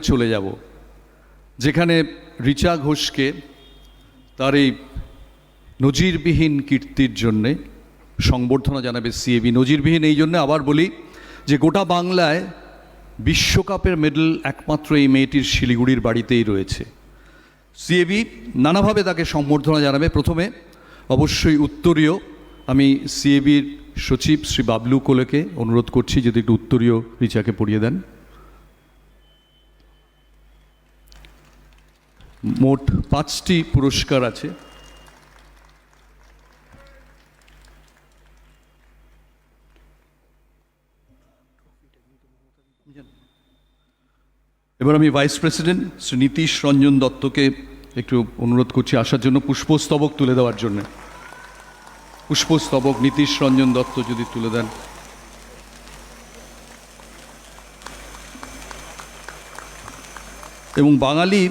চলে যাব। যেখানে রিচা ঘোষকে তার এই নজিরবিহীন কীর্তির জন্যে সংবর্ধনা জানাবে সিএবি নজিরবিহীন এই জন্য আবার বলি যে গোটা বাংলায় বিশ্বকাপের মেডেল একমাত্র এই মেয়েটির শিলিগুড়ির বাড়িতেই রয়েছে। সিএবি নানাভাবে তাকে সম্বর্ধনা জানাবে। প্রথমে অবশ্যই উত্তরীয়, আমি সিএবির সচিব শ্রী বাবলু কোলেকে অনুরোধ করছি, যদি একটু উত্তরীয় রিচাকে পড়িয়ে দেন। মোট পাঁচটি পুরস্কার আছে। এবার আমি ভাইস প্রেসিডেন্ট শ্রী নীতিশ রঞ্জন দত্তকে একটু অনুরোধ করছি আসার জন্য পুষ্পস্তবক তুলে দেওয়ার জন্য। পুষ্পস্তবক নীতিশ রঞ্জন দত্ত যদি তুলে দেন। এবং বাঙালি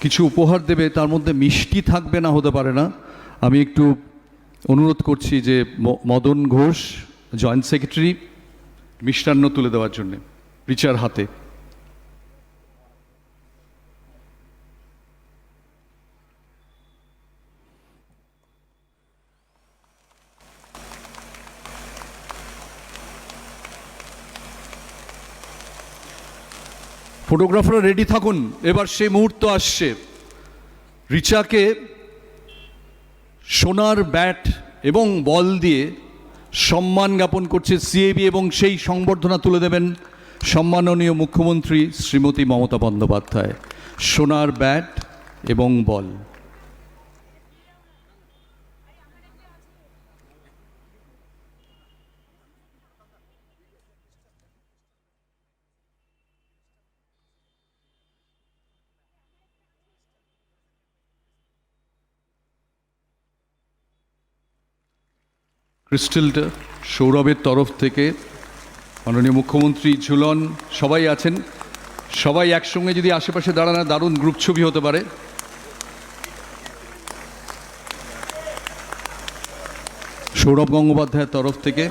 কিছু উপহার দেবে, তার মধ্যে মিষ্টি থাকবে না হতে পারে না। আমি একটু অনুরোধ করছি যে মদন ঘোষ, জয়েন্ট সেক্রেটারি, মিষ্টান্ন তুলে দেওয়ার জন্যে রিচার হাতে। ফটোগ্রাফাররা রেডি থাকুন। এবার সেই মুহূর্ত আসছে। রিচাকে সোনার ব্যাট এবং বল দিয়ে সম্মান জ্ঞাপন করছে সিএবি এবং সেই সংবর্ধনা তুলে দেবেন সম্মাননীয় মুখ্যমন্ত্রী শ্রীমতী মমতা বন্দ্যোপাধ্যায়। সোনার ব্যাট এবং বল ক্রিস্টালটা সৌরভের তরফ থেকে। মাননীয় মুখ্যমন্ত্রী ঝুলন, সবাই আছেন? সবাই একসঙ্গে যদি আশেপাশে দাঁড়ানো, দারুণ গ্রুপ ছবি হতে পারে। সৌরভ গঙ্গোপাধ্যায়ের তরফ থেকে।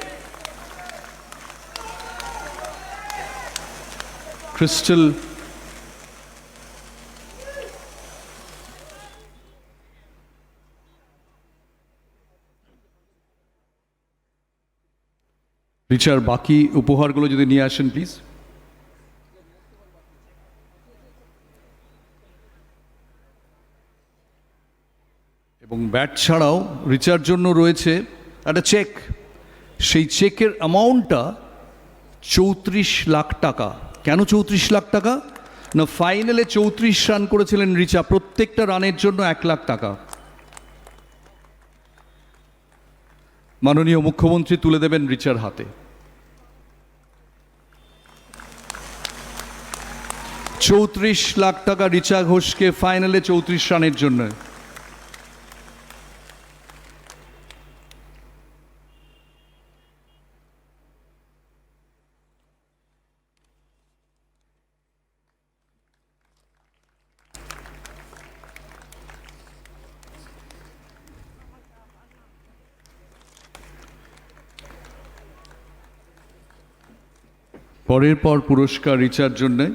ক্রিস্টাল রিচার বাকি উপহারগুলো যদি নিয়ে আসেন প্লিজ এবং ব্যাট ছাড়াও রিচার জন্য রয়েছে একটা চেক সেই চেকের অ্যামাউন্টটা চৌত্রিশ লাখ টাকা। কেন চৌত্রিশ লাখ টাকা? না ফাইনালে চৌত্রিশ রান করেছিলেন রিচা প্রত্যেকটা রানের জন্য এক লাখ টাকা। মাননীয় মুখ্যমন্ত্রী তুলে দেবেন রিচার হাতে। চৌত্রিশ লাখ টাকা রিচা ঘোষকে ফাইনালে চৌত্রিশ রানের জন্য। পরের পর পুরস্কার রিচার জন্যে,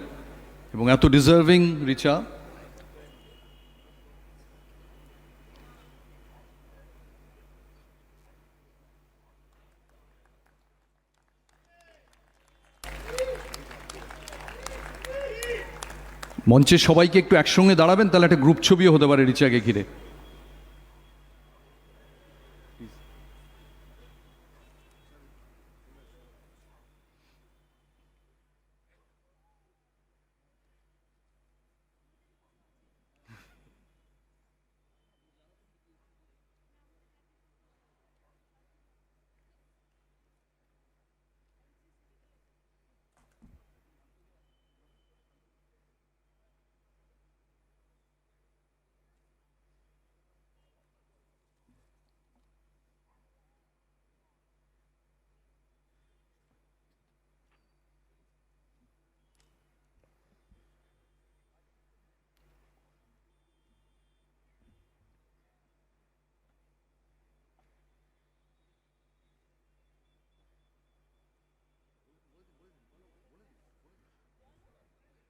এবং এত ডিজার্ভিং রিচা। মঞ্চে সবাইকে একটু একসঙ্গে দাঁড়াবেন, তাহলে একটা গ্রুপ ছবিও হতে পারে রিচাকে ঘিরে।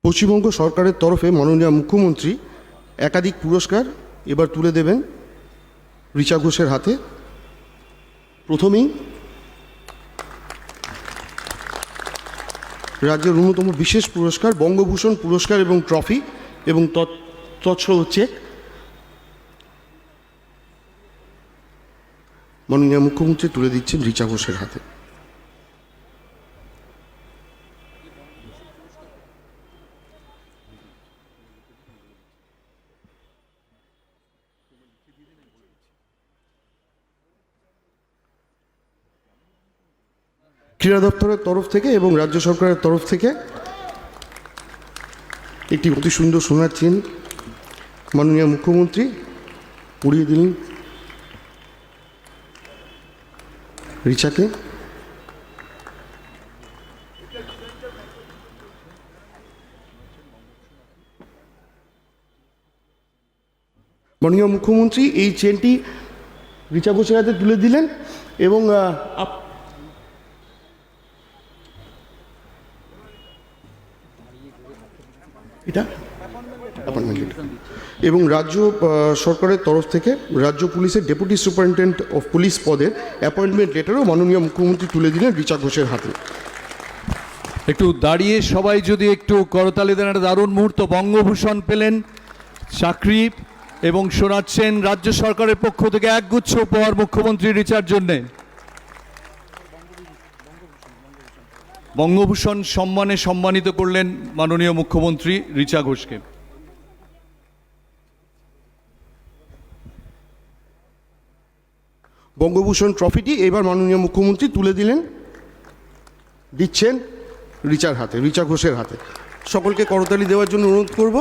পশ্চিমবঙ্গ সরকারের তরফে মাননীয় মুখ্যমন্ত্রী একাধিক পুরস্কার এবার তুলে দেবেন রিচা ঘোষের হাতে। প্রথমেই রাজ্যের অন্যতম বিশেষ পুরস্কার, বঙ্গভূষণ পুরস্কার এবং ট্রফি এবং তৎ- তৎসহ চেক মাননীয় মুখ্যমন্ত্রী তুলে দিচ্ছেন রিচা ঘোষের হাতে। ক্রীড়া দপ্তরের তরফ থেকে এবং রাজ্য সরকারের তরফ থেকে একটি অতি সুন্দর সোনার চেন মাননীয় মুখ্যমন্ত্রী পরিয়ে দিলেন রিচাকে। মাননীয় মুখ্যমন্ত্রী এই চেনটি রিচা ঘোষের হাতে তুলে দিলেন এবং এটা? অ্যাপয়েন্টমেন্ট এবং রাজ্য সরকারের তরফ থেকে রাজ্য পুলিশের ডেপুটি সুপারিনটেন্ডেন্ট অফ পুলিশ পদের অ্যাপয়েন্টমেন্ট লেটারও মাননীয় মুখ্যমন্ত্রী তুলে দিলেন রিচা ঘোষের হাতে। একটু দাঁড়িয়ে সবাই যদি একটু করতালি দেন, একটা দারুণ মুহূর্ত। বঙ্গভূষণ পেলেন চাকরি এবং শোনাচ্ছেন রাজ্য সরকারের পক্ষ থেকে একগুচ্ছ উপহার মুখ্যমন্ত্রী রিচার জন্যে। বঙ্গভূষণ সম্মানে সম্মানিত করলেন মাননীয় মুখ্যমন্ত্রী রিচা ঘোষকে। বঙ্গভূষণ ট্রফিটি এবার মাননীয় মুখ্যমন্ত্রী তুলে দিলেন, দিচ্ছেন রিচার হাতে রিচা ঘোষের হাতে। সকলকে করতালি দেওয়ার জন্য অনুরোধ করব।